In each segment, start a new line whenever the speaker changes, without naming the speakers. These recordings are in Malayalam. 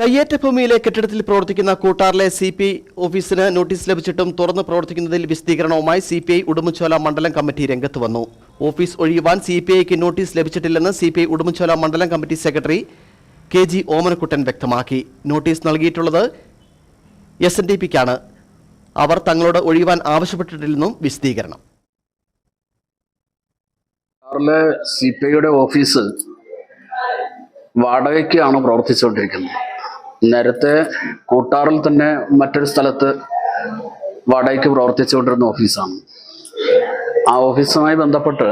കയ്യേറ്റ ഭൂമിയിലെ കെട്ടിടത്തിൽ പ്രവർത്തിക്കുന്ന കൂട്ടാറിലെ സി പി ഓഫീസിന് നോട്ടീസ് ലഭിച്ചിട്ടും തുറന്ന് പ്രവർത്തിക്കുന്നതിൽ വിശദീകരണവുമായി സി പി ഐ ഉടുമ്പൻചോല മണ്ഡലം കമ്മിറ്റി രംഗത്ത് വന്നു. ഓഫീസ് ഒഴിയുവാൻ സി പി ഐക്ക് നോട്ടീസ് ലഭിച്ചിട്ടില്ലെന്ന് സി പി ഐ ഉടുമ്പൻചോല മണ്ഡലം committee secretary K G Omanakuttan വ്യക്തമാക്കി. നോട്ടീസ് നൽകിയിട്ടുള്ളത് എസ് എൻ ഡി പിക്കാണ്. അവർ തങ്ങളോട് ഒഴിയുവാൻ ആവശ്യപ്പെട്ടിട്ടില്ലെന്നും വിശദീകരണം
സി പി ഐയുടെ ഓഫീസ് വാടകയ്ക്കാണ് പ്രവർത്തിച്ചുകൊണ്ടിരിക്കുന്നത്. നേരത്തെ കൂട്ടാറിൽ തന്നെ മറ്റൊരു സ്ഥലത്ത് വാടകയ്ക്ക് പ്രവർത്തിച്ചുകൊണ്ടിരുന്ന ഓഫീസാണ്. ആ ഓഫീസുമായി ബന്ധപ്പെട്ട്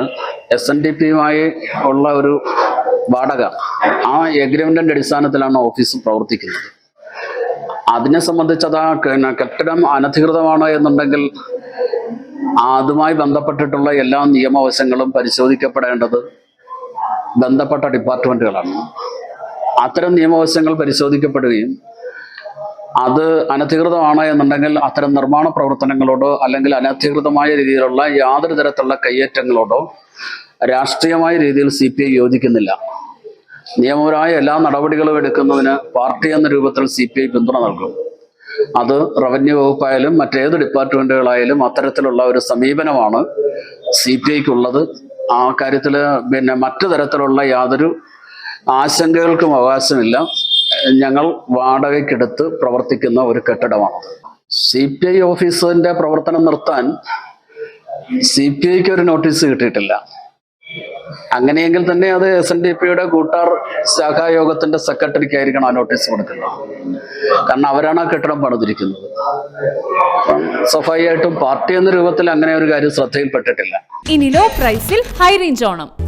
എസ് എൻ ഡി പിയുമായി ഉള്ള ഒരു വാടക ആ എഗ്രിമെന്റിന്റെ അടിസ്ഥാനത്തിലാണ് ഓഫീസ് പ്രവർത്തിക്കുന്നത്. അതിനെ സംബന്ധിച്ച് അത് ആ കെട്ടിടം അനധികൃതമാണ് എന്നുണ്ടെങ്കിൽ അതുമായി ബന്ധപ്പെട്ടിട്ടുള്ള എല്ലാ നിയമവശങ്ങളും പരിശോധിക്കപ്പെടേണ്ടത് ബന്ധപ്പെട്ട ഡിപ്പാർട്ട്മെന്റുകളാണ്. അത്തരം നിയമവശങ്ങൾ പരിശോധിക്കപ്പെടുകയും അത് അനധികൃതമാണ് എന്നുണ്ടെങ്കിൽ അത്തരം നിർമ്മാണ പ്രവർത്തനങ്ങളോടോ അല്ലെങ്കിൽ അനധികൃതമായ രീതിയിലുള്ള യാതൊരു തരത്തിലുള്ള കയ്യേറ്റങ്ങളോടോ രാഷ്ട്രീയമായ രീതിയിൽ സി പി ഐ യോജിക്കുന്നില്ല. നിയമപരമായ എല്ലാ നടപടികളും എടുക്കുന്നതിന് പാർട്ടി എന്ന രൂപത്തിൽ സി പി ഐ പിന്തുണ നൽകും. അത് റവന്യൂ വകുപ്പായാലും മറ്റേത് ഡിപ്പാർട്ട്മെന്റുകളായാലും അത്തരത്തിലുള്ള ഒരു സമീപനമാണ് സി പി ഐക്കുള്ളത്. ആ കാര്യത്തിൽ പിന്നെ മറ്റു തരത്തിലുള്ള യാതൊരു ആശങ്കകൾക്കും അവകാശമില്ല. ഞങ്ങൾ വാടകയ്ക്കെടുത്ത് പ്രവർത്തിക്കുന്ന ഒരു കെട്ടിടമാണ്. സി പി ഐ ഓഫീസിന്റെ പ്രവർത്തനം നിർത്താൻ സി പി ഐക്ക് ഒരു നോട്ടീസ് കിട്ടിയിട്ടില്ല. അങ്ങനെയെങ്കിൽ തന്നെ അത് എസ് എൻ ഡി പിയുടെ കൂട്ടാർ ശാഖായോഗത്തിന്റെ സെക്രട്ടറിക്ക് ആയിരിക്കണം ആ നോട്ടീസ് കൊടുക്കുന്നത്. കാരണം അവരാണ് ആ കെട്ടിടം പണിതിരിക്കുന്നത്. സ്വാഭാവികമായിട്ടും പാർട്ടി എന്ന രൂപത്തിൽ അങ്ങനെ ഒരു കാര്യം ശ്രദ്ധയിൽപ്പെട്ടിട്ടില്ല.
ഇനി ലോ പ്രൈസിൽ ഹൈ റേഞ്ച് ഓണം.